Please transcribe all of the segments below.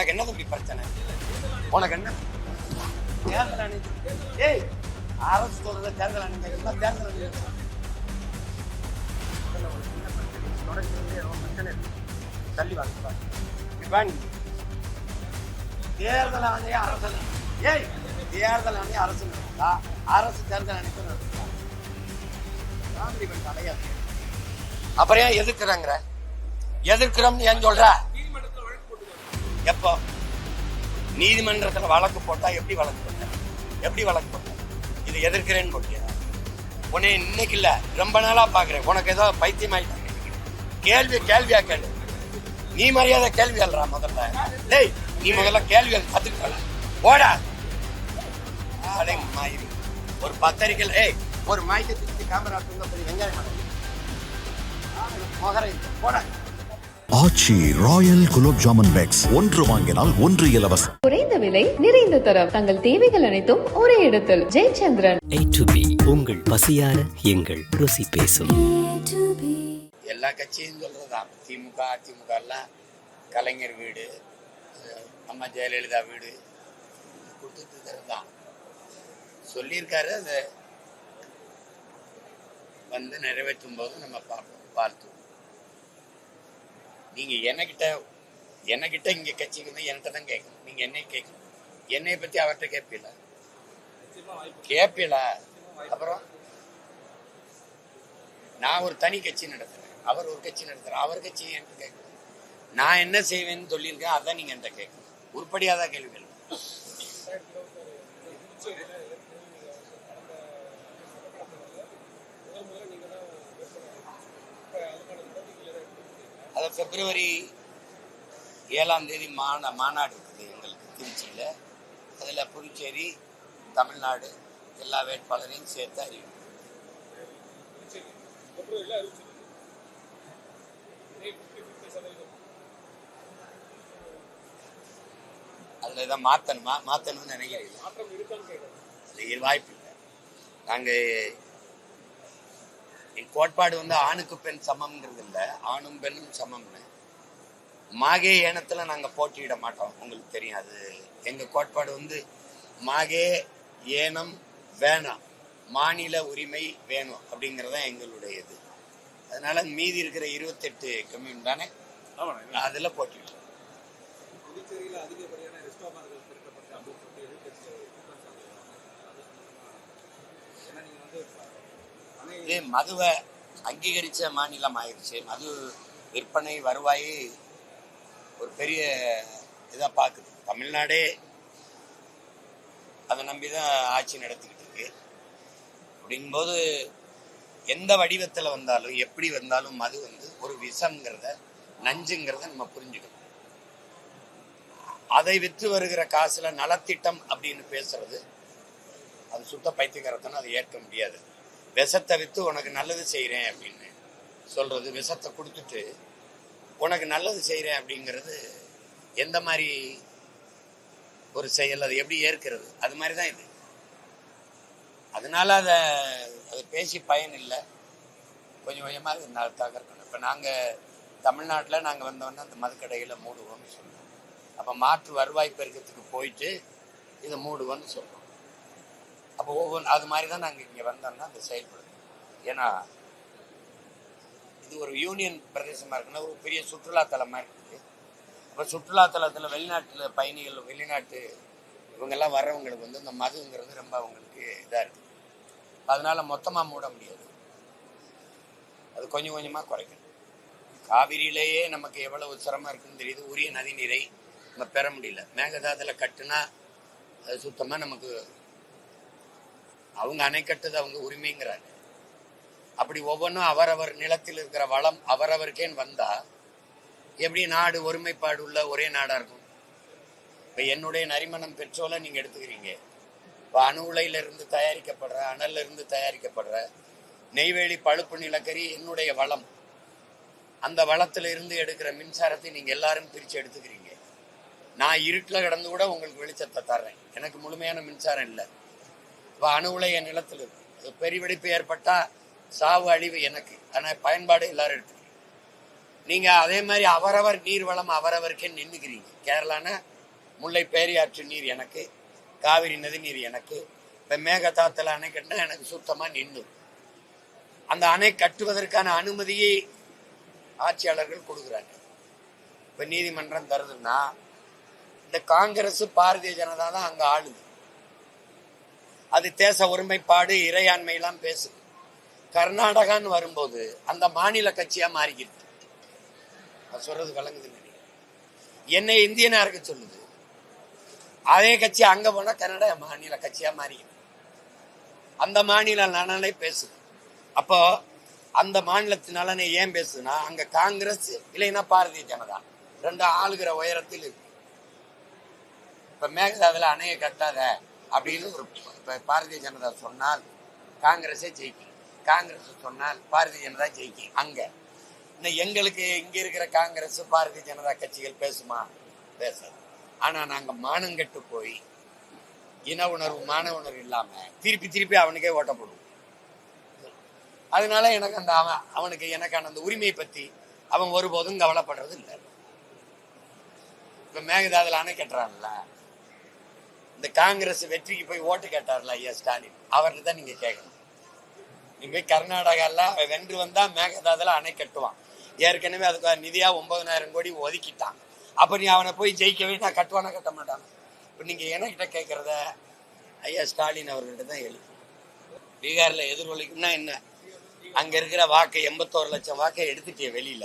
உனக்கு என்ன தம்பி பிரச்சனை? உனக்கு என்ன? தேர்தல் அணிந்து ஏய் அரசு சொல்றத தேர்தல் அணிந்து தேர்தல் அணிந்து தள்ளி வாங்க இப்ப நீ தேர்தல் ஆணைய அரசு ஏய் தேர்தல் ஆணைய அரசு நடத்தா அரசு தேர்தல் ஆணையத்தை நடத்தா காமெடி பண்ண அடையாது அப்புறம் ஏன் எதிர்க்கிறாங்கிற? எதிர்க்கிறோம்னு ஏன் சொல்ற? எப்போ? நீதிமன்றத்துல வழக்கு போட்டா எப்படி வழக்கு போட்டேன் எப்படி வழக்கு போட்டேன் இது எதிர்க்கிறேன்னு போட்டியா? உன்னை இன்னைக்கு இல்லை ரொம்ப நாளா பார்க்குறேன் உனக்கு ஏதோ பைத்தியம் ஆயிட்டாங்க. கேள்வி கேள்வியா கேள்வி நீ மரியாதை கேள்வி அல்றா முதல்ல? டேய் நீ முதல்ல கேள்வி கத்துக்கல ஓடா அடே மாயிரி. ஒரு பத்திரிக்கையில் ஏய் ஒரு மாய்க்கு திருப்பி கேமரா தூங்க போய் வெங்காயம் முகரை போடா. Aachi royal gulab jamun packs. ஒன்று வாங்கினால் ஒன்று இலவசம். குறைந்த விலை நிறைந்த தரம். தங்கள் தேவைகள் அனைத்தும் ஒரே இடத்தில். ஜெயச்சந்திரன். A to B உங்கள் பசியார எங்கள் ருசி பேசும். எல்லா கட்சியும் சொல்றதுதான். திமுக அதிமுக எல்லாம் கலைஞர் வீடு அம்மா ஜெயலலிதா வீடு கொடுத்துட்டு தான் சொல்லியிருக்காரு அதை வந்து நிறைவேற்றும் போது நம்ம பார்ப்போம் பார்த்துவோம் நீங்க என்கிட்ட என்கிட்ட இங்க கட்சிக்கு வந்து என்கிட்ட தான் கேட்கணும். நீங்க என்னை கேட்கணும். என்னை பத்தி அவர்கிட்ட கேட்பீல? கேட்பீல. அப்புறம்? நான் ஒரு தனி கட்சி நடத்துறேன். அவர் ஒரு கட்சி நடத்துறேன் அவர் கட்சி என்கிட்ட கேட்கணும். நான் என்ன செய்வேன்னு சொல்லியிருக்கேன் அதான் நீங்க என்கிட்ட கேட்கணும். உருப்படியாதான் கேள்வி கேள்வி பிப்ரவரி ஏழாம் தேதி மாநா மாநாடு இருக்குது எங்களுக்கு திருச்சியில். அதில் புதுச்சேரி தமிழ்நாடு எல்லா வேட்பாளரையும் சேர்த்து அறிவிக்கும் அதில் இதை மாற்றணுமா மாற்றணும்னு நினைக்கிறீங்க வாய்ப்பு இல்லை. நாங்கள் கோட்பாடு வந்து ஆணுக்கு பெண் சமம்ங்கிறது இல்லை. ஆணும் பெண்ணும் சமம்னு. மாகே ஏனத்துல நாங்க போட்டியிட மாட்டோம். உங்களுக்கு தெரியும் அது. எங்க கோட்பாடு வந்து மாகே ஏனம் வேணாம் மாநில உரிமை வேணும் அப்படிங்கறது தான் எங்களுடைய இது அதனால மீதி இருக்கிற இருபத்தெட்டு கம்யூன் தானே? அதுல புதுச்சேரியில் அதிகப்படியான இதே மதுவை அங்கீகரிச்ச மாநிலம் ஆயிடுச்சு. மது விற்பனை வருவாய் ஒரு பெரிய இதா பார்க்குது. தமிழ்நாடே அதை நம்பி தான் ஆட்சி நடத்திக்கிட்டு இருக்கு. அப்படிங்கும்போது எந்த வடிவத்தில் வந்தாலும் எப்படி வந்தாலும் மது வந்து ஒரு விஷம்ங்கிறத நஞ்சுங்கிறத நம்ம புரிஞ்சுக்கணும். அதை விற்று வருகிற காசுல நலத்திட்டம் அப்படின்னு பேசுறது அது சுத்த பைத்தியக்காரத்தனம் அதை ஏற்க முடியாது. விஷத்தை உனக்கு நல்லது செய்கிறேன் அப்படின்னு சொல்கிறது விஷத்தை கொடுத்துட்டு உனக்கு நல்லது செய்கிறேன் அப்படிங்கிறது எந்த மாதிரி ஒரு செயல் அது எப்படி ஏற்கிறது? அது மாதிரி தான் இது. அதனால அதை அதை பேசி பயன் இல்லை. கொஞ்சம் கொஞ்சமாக அது தகர்க்கணும். இப்போ நாங்கள் தமிழ்நாட்டில் நாங்கள் வந்தோன்னா அந்த மதுக்கடையில் மூடுவோம்னு சொல்லுவோம் அப்போ மாற்று வருவாய் பெருக்கத்துக்கு போயிட்டு இதை மூடுவோம்னு சொல்கிறோம் அப்போ ஒவ்வொன்று அது மாதிரி தான் நாங்கள் இங்கே வந்தோம்னா அது செயல்படுது. ஏன்னா இது ஒரு யூனியன் பிரதேசமாக இருக்குன்னா ஒரு பெரிய சுற்றுலாத்தலமாக இருக்குது. அப்போ சுற்றுலாத்தலத்தில் வெளிநாட்டில் பயணிகள் வெளிநாட்டு இவங்கெல்லாம் வர்றவங்களுக்கு வந்து இந்த மதுங்கிறது ரொம்ப அவங்களுக்கு இதாக இருக்குது அதனால் மொத்தமாக மூட முடியாது. அது கொஞ்சம் கொஞ்சமாக குறைக்கணும். காவிரியிலேயே நமக்கு எவ்வளவு சிரமம் இருக்குன்னு தெரியுது. உரிய நதி நீரை நம்ம பெற முடியல. மேகதாதில் கட்டுனா அது சுத்தமாக நமக்கு அவங்க அணை கட்டுது அவங்க உரிமைங்கிறாங்க. அப்படி ஒவ்வொன்றும் அவரவர் நிலத்தில் இருக்கிற வளம் அவரவருக்கேன்னு வந்தா எப்படி நாடு ஒருமைப்பாடு உள்ள ஒரே நாடா இருக்கும்? இப்ப என்னுடைய நரிமணம் பெட்ரோலை நீங்க எடுத்துக்கிறீங்க. இப்ப அணு உலையில இருந்து தயாரிக்கப்படுற அனல்ல இருந்து தயாரிக்கப்படுற நெய்வேலி பழுப்பு நிலக்கரி என்னுடைய வளம். அந்த வளத்துல இருந்து எடுக்கிற மின்சாரத்தை நீங்க எல்லாரும் பிரிச்சு எடுத்துக்கிறீங்க. நான் இருட்டில் கிடந்து கூட உங்களுக்கு வெளிச்சத்தை தர்றேன். எனக்கு முழுமையான மின்சாரம் இல்லை. இப்போ அணு உலை என் நிலத்தில் இருக்கு. அது வெடிப்பு ஏற்பட்டா சாவு அழிவு எனக்கு. ஆனால் பயன்பாடு எல்லாரும் எடுத்துக்கிறீங்க நீங்க அதே மாதிரி அவரவர் நீர் வளம் அவரவருக்கே நின்றுக்கிறீங்க கேரளான முல்லை பேரியாற்று நீர் எனக்கு காவிரி நதி நீர் எனக்கு இப்ப மேகதாத்துல அணை கட்டினா எனக்கு சுத்தமா நின்று அந்த அணை கட்டுவதற்கான அனுமதியை ஆட்சியாளர்கள் கொடுக்குறாங்க. இப்ப நீதிமன்றம் தருதுன்னா இந்த காங்கிரஸ் பாரதிய ஜனதா தான் அங்க ஆளுது. அது தேச ஒருமைப்பாடு இறையாண்மையெல்லாம் பேசுது. கர்நாடகான்னு வரும்போது அந்த மாநில கட்சியாக மாறிக்கிறது அது சொல்றது கலங்குது என்னை இந்தியனாக இருக்க சொல்லுது. அதே கட்சி அங்கே போனால் கன்னட மாநில கட்சியாக மாறிக்கிறது அந்த மாநில நலனை பேசுது. அப்போ அந்த மாநிலத்து நலனை ஏன் பேசுதுன்னா அங்கே காங்கிரஸ் இல்லைன்னா பாரதிய ஜனதா ரெண்டு ஆளுகிற உயரத்தில் இருக்கு. இப்போ மேகதாதுல அணையை கட்டாத அப்படின்னு ஒரு இப்ப பாரதிய ஜனதா சொன்னால் காங்கிரஸே ஜெயிக்கும். காங்கிரஸ் சொன்னால் பாரதிய ஜனதா ஜெயிக்கும். அங்கே. இன்னும் எங்களுக்கு இங்கே இருக்கிற காங்கிரஸ் பாரதிய ஜனதா கட்சிகள் பேசுமா? பேசாது. ஆனா நாங்க மானங்கெட்டு போய் இன உணர்வு மான உணர்வு இல்லாமல் திருப்பி திருப்பி அவனுக்கே ஓட்ட போடுவோம். அதனால எனக்கு அந்த அவன் அவனுக்கு எனக்கான அந்த உரிமையை பற்றி அவன் ஒருபோதும் கவலைப்படுறது இல்லை இப்போ மேகதாதில் அணை கட்டுறான்ல. இந்த காங்கிரஸ் வெற்றிக்கு போய் ஓட்டு கேட்டார்ல ஐயா ஸ்டாலின் அவர்கிட்ட தான் நீங்க கேட்கணும். நீ போய் கர்நாடகால அவன் வென்று வந்தா மேகதாதுல அணை கட்டுவான். ஏற்கனவே அதுக்கு நிதியா ஒன்பதனாயிரம் கோடி ஒதுக்கிட்டான். அப்ப நீ அவனை போய் ஜெயிக்கவே நான் கட்டுவானா கட்ட மாட்டான்? இப்ப நீங்க என்கிட்ட கேட்கறத? ஐயா ஸ்டாலின் அவர்கிட்ட தான் எழுது. பீகார்ல எதிர்வலிக்கும்னா என்ன? அங்க இருக்கிற வாக்கை எண்பத்தோரு லட்சம் வாக்கை எடுத்துட்டிய வெளியில.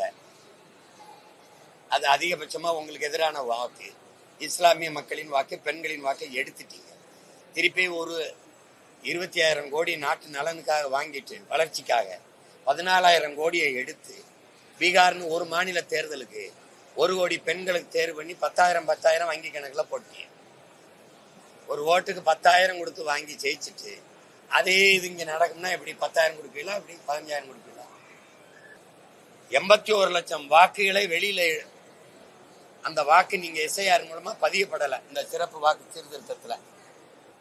அது அதிகபட்சமா உங்களுக்கு எதிரான வாக்கு. இஸ்லாமிய மக்களின் வாக்கு பெண்களின் வாக்கை எடுத்துட்டீங்க. திருப்பி ஒரு இருபத்தி ஆயிரம் கோடி நாட்டு நலனுக்காக வாங்கிட்டு வளர்ச்சிக்காக பதினாலாயிரம் கோடியை எடுத்து பீகார்னு ஒரு மாநில தேர்தலுக்கு ஒரு கோடி பெண்களுக்கு தேர்வு பண்ணி பத்தாயிரம் பத்தாயிரம் வங்கி கணக்கில் போட்டீங்க. ஒரு ஓட்டுக்கு பத்தாயிரம் கொடுத்து வாங்கி ஜெயிச்சுட்டு அதே இது இங்கே நடக்கும்னா எப்படி? பத்தாயிரம் கொடுப்பீங்களா? எப்படி? பதினஞ்சாயிரம் கொடுப்பீங்களா? எண்பத்தி ஒரு லட்சம் வாக்குகளை வெளியில அந்த வாக்கு நீங்க எஸ்ஐஆர் மூலமா பதியப்படல இந்த சிறப்பு வாக்கு சீர்திருத்தத்துல.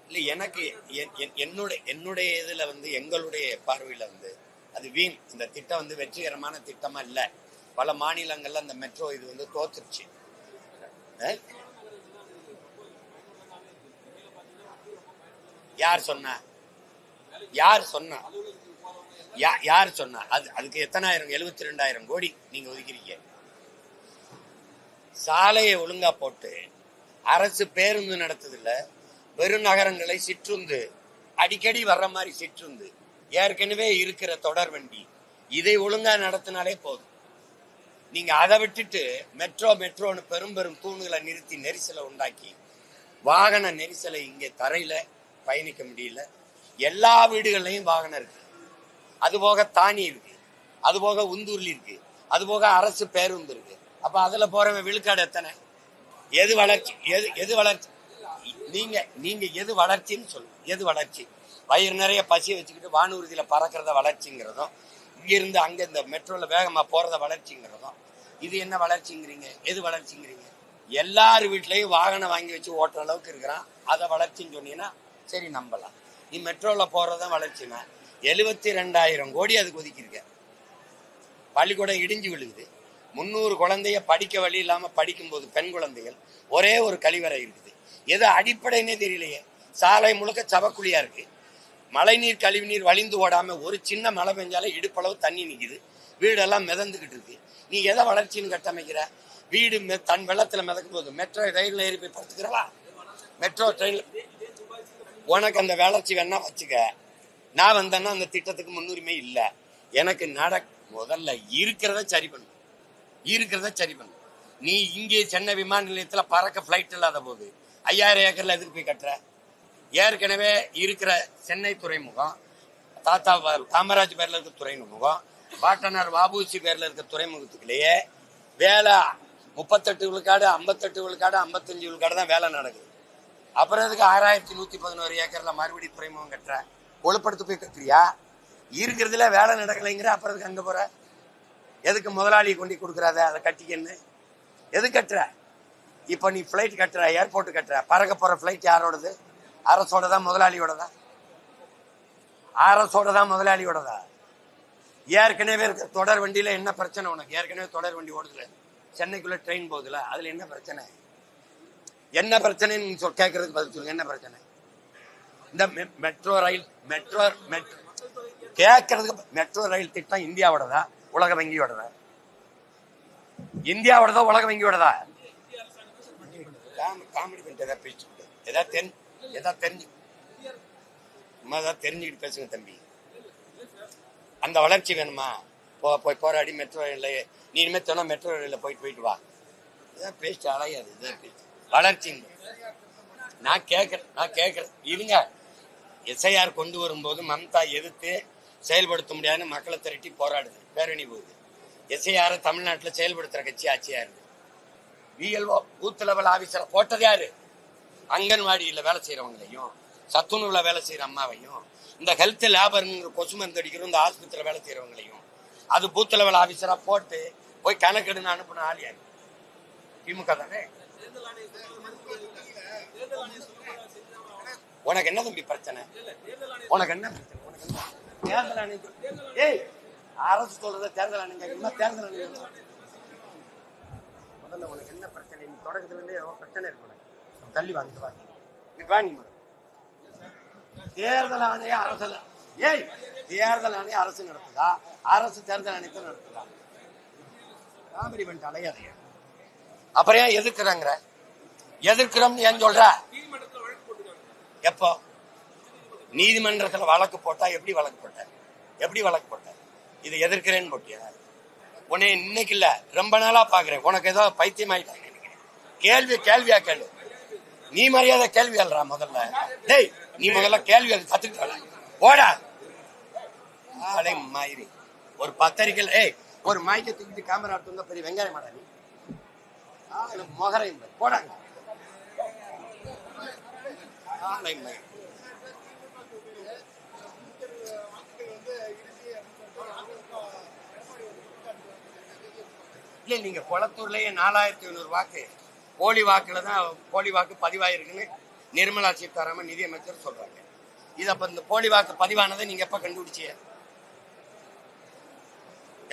இல்ல எனக்கு என்- என்- என்னுடைய என்னுடைய இதுல வந்து எங்களுடைய பார்வையில வந்து அது வீண். இந்த திட்டம் வந்து வெற்றிகரமான திட்டமா இல்ல. பல மாநிலங்கள்ல அந்த மெட்ரோ இது வந்து தோத்துருச்சு. அஹ்? யார் சொன்னா? யார் சொன்னா? யா- யார் சொன்னா? அது அதுக்கு எத்தனாயிரம்? எழுபத்தி ரெண்டாயிரம் கோடி நீங்க ஒதுக்கிறீங்க. சாலையை ஒழுங்கா போட்டு அரசு பேருந்து நடத்துதில்ல பெருநகரங்களை சிற்றுந்து அடிக்கடி வர்ற மாதிரி சிற்றுந்து ஏற்கனவே இருக்கிற தொடர் வண்டி இதை ஒழுங்கா நடத்தினாலே போதும். நீங்க அதை விட்டுட்டு மெட்ரோ மெட்ரோன்னு பெரும் பெரும் தூணுகளை நிறுத்தி நெரிசலை உண்டாக்கி வாகன நெரிசலை இங்கே தரையில பயணிக்க முடியல. எல்லா வீடுகள்லையும் வாகனம் இருக்கு. அது போக தானி இருக்கு. அது போக உந்தூர்லி இருக்கு. அது போக அரசு பேருந்து இருக்கு. அப்ப அதுல போறவன் விழுக்காடு எத்தனை? எது வளர்ச்சி? எது எது வளர்ச்சி? நீங்க நீங்க எது வளர்ச்சின்னு சொல்லுங்க எது வளர்ச்சி? வயிறு நிறைய பசியை வச்சுக்கிட்டு வானூர்தியில பறக்கிறத வளர்ச்சிங்கிறதும் இங்கேருந்து அங்கே அங்க இந்த மெட்ரோல வேகமா போறத வளர்ச்சிங்கிறதும் இது என்ன வளர்ச்சிங்கிறீங்க? எது வளர்ச்சிங்கிறீங்க? எல்லார் வீட்லயும் வாகனம் வாங்கி வச்சு ஓட்டுற அளவுக்கு இருக்கிறான். அதை வளர்ச்சின்னு சொன்னீங்கன்னா சரி நம்பலாம். நீ மெட்ரோல போறதுதான் வளர்ச்சினா எழுபத்தி ரெண்டாயிரம் கோடி அதுக்கு ஒதுக்கியிருக்க. பள்ளிக்கூடம் இடிஞ்சு விழுகுது. முந்நூறு குழந்தைய படிக்க வழி இல்லாமல் படிக்கும்போது பெண் குழந்தைகள் ஒரே ஒரு கழிவறை இருக்குது. எது அடிப்படைன்னே தெரியலையே. சாலை முழுக்க சவக்குழியாக இருக்குது மழைநீர் கழிவுநீர் வழிந்து ஓடாமல் ஒரு சின்ன மழை பெஞ்சாலே இடுப்பளவு தண்ணி நிற்கிது வீடெல்லாம் மிதந்துக்கிட்டு இருக்கு. நீ எதை வளர்ச்சின்னு கட்டமைக்கிற? வீடு மெ- தன் வெள்ளத்தில் மிதக்கும் போது மெட்ரோ ரயிலில் ஏறி போய் படுத்துக்கிறவா? மெட்ரோ ட்ரெயின் உனக்கு அந்த வளர்ச்சி வேணா வச்சுக்க. நான் வந்தேன்னா அந்த திட்டத்துக்கு முன்னுரிமை இல்லை. எனக்கு நட முதல்ல இருக்கிறத சரி பண்ணு. இருக்கிறத சரி பண்ணு. நீ இங்கே சென்னை விமான நிலையத்தில் பறக்க ஃப்ளைட் இல்லாத போது ஐயாயிரம் ஏக்கரில் எதுக்கு போய் கட்டுற? ஏற்கனவே இருக்கிற சென்னை துறைமுகம் தாத்தா காமராஜ் பேரில் இருக்க துறைமுகம் பாட்டனார் வாபூசி பேரில் இருக்க துறைமுகத்துக்குள்ளேயே வேலை. முப்பத்தெட்டு விழுக்காடு ஐம்பத்தெட்டு விழுக்காடு ஐம்பத்தஞ்சு விழுக்காடு தான் வேலை நடக்குது. அப்புறம் இதுக்கு ஆறாயிரத்தி நூற்றி பதினோரு ஏக்கரில் மறுபடி துறைமுகம் கட்டுற? ஒழுப்படுத்து போய் கட்டுறியா? இருக்கிறதுல வேலை நடக்கலைங்கிற அப்புறம் எதுக்கு அங்க எதுக்கு முதலாளி கொண்டு கொடுக்குறாத அதை கட்டிக்கன்னு எது கட்டுற? இப்போ நீ ஃப்ளைட் கட்டுற ஏர்போர்ட் கட்டுற பறக்க போகிற ஃப்ளைட் யாரோடது? அரசோட தான் முதலாளியோட தான் அரசோட தான் முதலாளியோட தான் ஏற்கனவே இருக்க தொடர் வண்டியில என்ன பிரச்சனை உனக்கு? ஏற்கனவே தொடர் வண்டி ஓடுதுல. சென்னைக்குள்ள ட்ரெயின் போகுதுல அதில் என்ன பிரச்சனை? என்ன பிரச்சனைன்னு சொல் கேட்கறதுக்கு பதில் சொல்லுங்க என்ன பிரச்சனை? இந்த மெட்ரோ ரயில் மெட்ரோ மெட்ரோ கேட்கறதுக்கு மெட்ரோ ரயில் திட்டம் இந்தியாவோடதா? உலக வங்கியோடதா இந்தியாவோடதா உலக வங்கியோடதா காமெடி பண்ணிட்டு எதாவது பேசிட்டு எதாவது தெரிஞ்சு ஏதாவது தெரிஞ்சு ஏதாவது தெரிஞ்சுக்கிட்டு பேசுங்க தம்பி. அந்த வளர்ச்சி வேணுமா? போ போய் போராடி மெட்ரோ ரயிலில் நீ இனிமேல் தினம் மெட்ரோ ரயிலில் போயிட்டு போயிட்டு வா. இதான் பேச்சு அலையாது இதான் பேச்சு. வளர்ச்சி. நான் கேட்குறேன் நான் கேட்குறேன் இருங்க. எஸ்ஐஆர் கொண்டு வரும்போது மம்தா எதிர்த்து செயல்படுத்த முடியாதுன்னு மக்களை திரட்டி போராடுது. பேரணி போகுது. எஸ்ஐஆர் தமிழ்நாட்டில் செயல்படுத்துற கட்சி ஆட்சியா இருக்கு விஎல்ஓ பூத் லெவல் ஆபீசரை போட்டது யாரு? அங்கன்வாடியில் வேலை செய்யறவங்களையும் சத்துணவுல வேலை செய்யற அம்மாவையும் இந்த ஹெல்த் லேபருங்கிற கொசு மருந்து அடிக்கிறோம் இந்த ஆஸ்பத்திரியில் வேலை செய்யறவங்களையும் அது பூத் லெவல் ஆபீசரா போட்டு போய் கணக்கெடுன்னு அனுப்புன ஆள் யாரு? திமுக தானே? உனக்கு என்ன தம்பி பிரச்சனை? உனக்கு என்ன பிரச்சனை? உனக்கு என்ன தேர்தல் ஆணையம் ஏய் அரசு சொல்றத தேர்தல் ஆணையம் கேட்கணுமா தேர்தல் சொல்லணும். முதல்ல உனக்கு என்ன பிரச்சனை? நீ தொடக்கத்துல இருந்தே ஏதோ பிரச்சனை இருக்கு உனக்கு. தள்ளி வாங்கிட்டு வா. நீ வா நீ முதல்ல. தேர்தல் ஆணையம் அரசு ஏய் தேர்தல் ஆணையம் அரசு நடத்துதா? அரசு தேர்தல் ஆணையத்தை நடத்துதா? காமெடி பண்ணிட்டு அலையாதையா அப்புறம் ஏன் எதிர்க்கிறாங்கிற? எதிர்க்கிறோம்னு ஏன் சொல்ற? எப்போ? நீதிமன்றத்துல வழக்கு போட்டா எப்படி வழக்கு போட்ட எப்படி வழக்கு போட்ட இது எதிர்க்கிறேன்னு போட்டியா? உன்னை இன்னைக்கு இல்ல ரொம்ப நாளா பாக்குறேன். உனக்கு ஏதோ பைத்தியம் ஆயிட்டாங்க கேள்வி கேள்வியா கேளு. நீ மரியாதை கேள்வி அல்றா முதல்ல. டேய் நீ முதல்ல கேள்வி அது கத்துக்கிட்ட போடா. அடே மாயிரி. ஒரு பத்திரிக்கையில் ஏய் ஒரு மைக்கை தூக்கிட்டு கேமரா எடுத்து பெரிய வெங்காயம் மாடா நீ. ஆளு போடாங்க ஆலை மயிரி. இல்ல நீங்க குளத்தூர்லயே நாலாயிரத்தி ஐநூறு வாக்கு போலி வாக்கில் தான் போலி வாக்கு பதிவாயிருக்குன்னு நிர்மலா சீதாராமன் நிதியமைச்சர் சொல்றாங்க. இது அப்ப இந்த போலி வாக்கு பதிவானதை நீங்க எப்ப கண்டுபிடிச்சீங்க?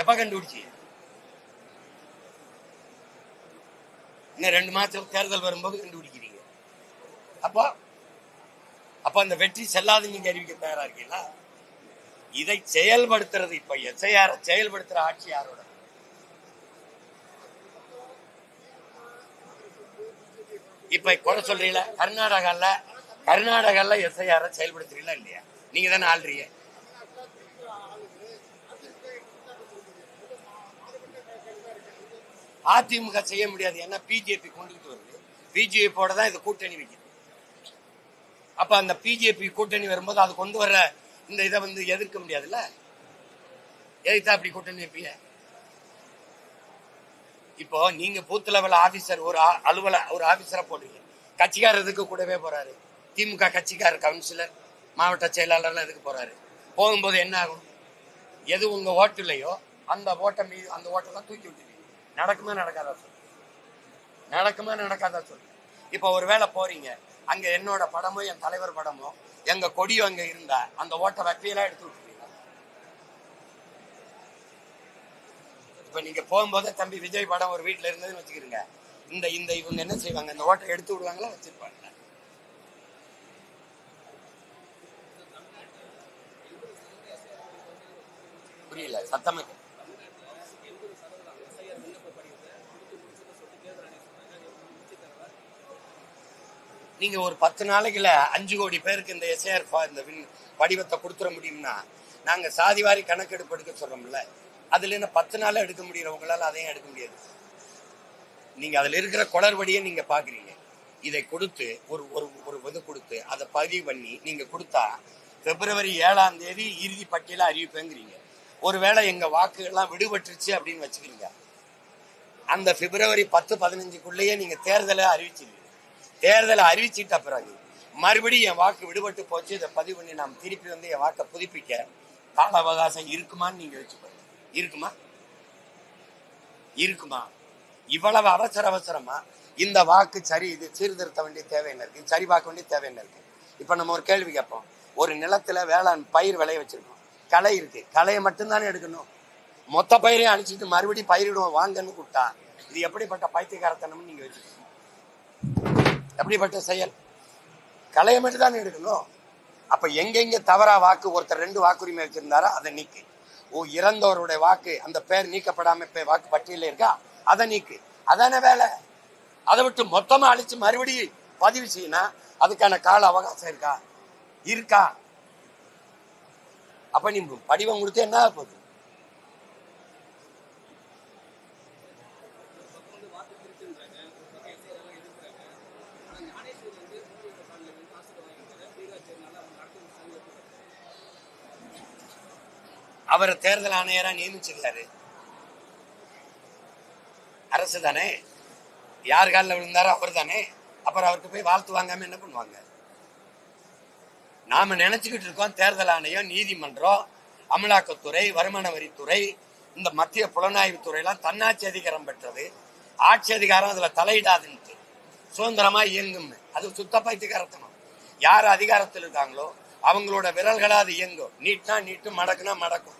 எப்ப கண்டுபிடிச்சீங்க? இன்னும் ரெண்டு மாதம் தேர்தல் வரும்போது கண்டுபிடிக்கிறீங்க. அப்போ அப்ப அந்த வெற்றி செல்லாது நீங்க அறிவிக்க தயாரா இருக்கீங்களா? இதை செயல்படுத்துறது இப்ப எஸ்ஐஆர் செயல்படுத்துற ஆட்சி யாரோட? இப்ப குறை சொல்றீங்களா? கர்நாடகால கர்நாடகால எஸ்ஐஆர் செயல்படுத்துறீங்களா இல்லையா? நீங்க தானே ஆள்றீங்க. அதிமுக செய்ய முடியாது. ஏன்னா பிஜேபி கொண்டுகிட்டு வருது. பிஜேபியோட தான் இது கூட்டணி வைக்குது. அப்ப அந்த பிஜேபி கூட்டணி வரும்போது அது கொண்டு வர இந்த இதை வந்து எதிர்க்க முடியாதுல்ல? எதிர்த்தா அப்படி கூட்டணி வைப்பீங்க? இப்போ நீங்க பூத் லெவல் ஆபீசர் ஒரு ஆ- அலுவல ஒரு ஆபீசரா போடுவீங்க கட்சிக்காரர் இதுக்கு கூடவே போறாரு. திமுக கட்சிக்காரர் கவுன்சிலர் மாவட்ட செயலாளர்லாம் இதுக்கு போறாரு. போகும்போது என்ன ஆகும்? எது உங்க ஓட்டுலையோ அந்த ஓட்டை மீது அந்த ஓட்டெல்லாம் தூக்கி விட்டுருவீங்க. நடக்குமா நடக்காதா சொல்லு. நடக்குமா நடக்காதா சொல்லு. இப்போ ஒரு வேளை போறீங்க. அங்க என்னோட படமோ என் தலைவர் படமோ எங்க கொடியோ அங்க இருந்தா அந்த ஓட்டை வெப்பையெல்லாம் எடுத்து விட்டுருவீங்க. இப்ப நீங்க போகும்போது தம்பி விஜய் படம் ஒரு வீட்டுல இருந்ததுன்னு வச்சுக்கிறீங்க. இந்த இந்த இவங்க என்ன செய்வாங்க? இந்த ஓட்டை எடுத்து விடுவாங்களா வச்சிருப்பாங்க புரியல சத்தமா நீங்க ஒரு பத்து நாளைக்குல அஞ்சு கோடி பேருக்கு இந்த எஸ்ஏஆர் இந்த வின் படிவத்தை கொடுத்துட முடியும்னா நாங்க சாதிவாரி கணக்கெடுப்பு எடுக்க சொல்றோம்ல. அதுல பத்து நாள் எடுக்க முடியறவங்களால அதையும் எடுக்க முடியாது. நீங்க அதுல இருக்கிற குளறுபடியை நீங்க பாக்குறீங்க. இதை கொடுத்து ஒரு ஒரு ஒரு இது கொடுத்து அதை பதிவு பண்ணி நீங்க கொடுத்தா பிப்ரவரி ஏழாம் தேதி இறுதி பட்டியல அறிவிப்பேங்கிறீங்க. ஒருவேளை எங்க வாக்குகள்லாம் விடுபட்டுருச்சு அப்படின்னு வச்சுக்கிறீங்க. அந்த பிப்ரவரி பத்து பதினஞ்சுக்குள்ளேயே நீங்க தேர்தலை அறிவிச்சிருவீங்க தேர்தலை அறிவிச்சிட்ட பிறகு மறுபடியும் என் வாக்கு விடுபட்டு போச்சு இதை பதிவு பண்ணி நாம் திருப்பி வந்து என் வாக்கை புதுப்பிக்க கால அவகாசம் இருக்குமான்னு நீங்க வச்சுக்கோங்க இருக்குமா? இருக்குமா? இவ்வளவு அவசர அவசரமா இந்த வாக்கு சரி இது சீர்திருத்த வேண்டிய தேவை என்ன இருக்கு? சரி பார்க்க வேண்டிய தேவை என்ன இருக்கு? இப்ப நம்ம ஒரு கேள்வி கேட்போம். ஒரு நிலத்துல வேளாண் பயிர் விளைய வச்சிருக்கோம். களை இருக்கு. களையை மட்டும்தானே எடுக்கணும். மொத்த பயிரையும் அழிச்சிட்டு மறுபடியும் பயிரிடுவோம் வாங்கன்னு கூப்பிட்டா இது எப்படிப்பட்ட பைத்தியக்காரத்தனம்னு நீங்க வச்சுக்கோங்க எப்படிப்பட்ட செயல்? களையை மட்டும் தானே எடுக்கணும். அப்ப எங்கெங்க தவறா வாக்கு ஒருத்தர் ரெண்டு வாக்குரிமை வச்சிருந்தாரோ அதை நீக்கு. இறந்தவருடைய வாக்கு அந்த பேர் நீக்கப்படாம இப்ப வாக்கு பட்டியல இருக்கா? அதை நீக்கு. அதான வேலை? அதை விட்டு மொத்தமா அழிச்சு மறுபடியும் பதிவு செய்யணும் அதுக்கான கால அவகாசம் இருக்கா? இருக்கா. அப்ப நீ படிவம் கொடுத்து என்ன போகுது? அவரை தேர்தல் ஆணையரா நியமிச்சிருக்காரு. அரசு தானே? யார் காலில் விழுந்தாரோ அவர் தானே? அப்புறம் அவருக்கு போய் வாழ்த்து வாங்காம என்ன பண்ணுவாங்க? நாம நினைச்சுக்கிட்டு இருக்கோம் தேர்தல் ஆணையம் நீதிமன்றம் அமலாக்கத்துறை வருமான வரித்துறை இந்த மத்திய புலனாய்வு துறையெல்லாம் தன்னாட்சி அதிகாரம் பெற்றது. ஆட்சி அதிகாரம் அதுல தலையிடாதுன்ட்டு. சுதந்திரமா இயங்கும் அது சுத்த பைத்தியகாரத்தனம் யார் அதிகாரத்தில் இருக்காங்களோ அவங்களோட விரல்களா அது இயங்கும். நீட்னா நீட்டு மடக்குனா மடக்கும்.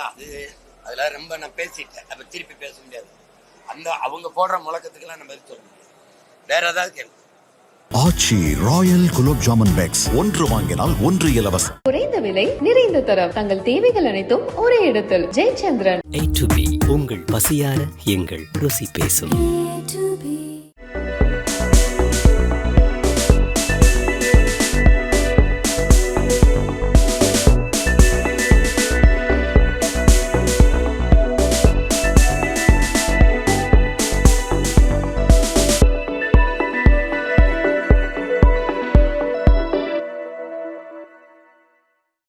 இல்ல அது அதுல ரொம்ப நான் பேசிட்டேன். அப்ப திருப்பி பேச முடியாது. அந்த அவங்க போடுற முழக்கத்துக்கெல்லாம் நம்ம சொல்ல முடியாது. வேற ஏதாவது கேள்வி ஆச்சி ராயல் குலோப் ஜாமுன் பேக்ஸ். ஒன்று வாங்கினால் ஒன்று இலவசம். குறைந்த விலை நிறைந்த தரம். தங்கள் தேவைகள் அனைத்தும் ஒரே இடத்தில். ஜெயச்சந்திரன். ஏ டு பி உங்கள் பசியார எங்கள் ருசி பேசும்.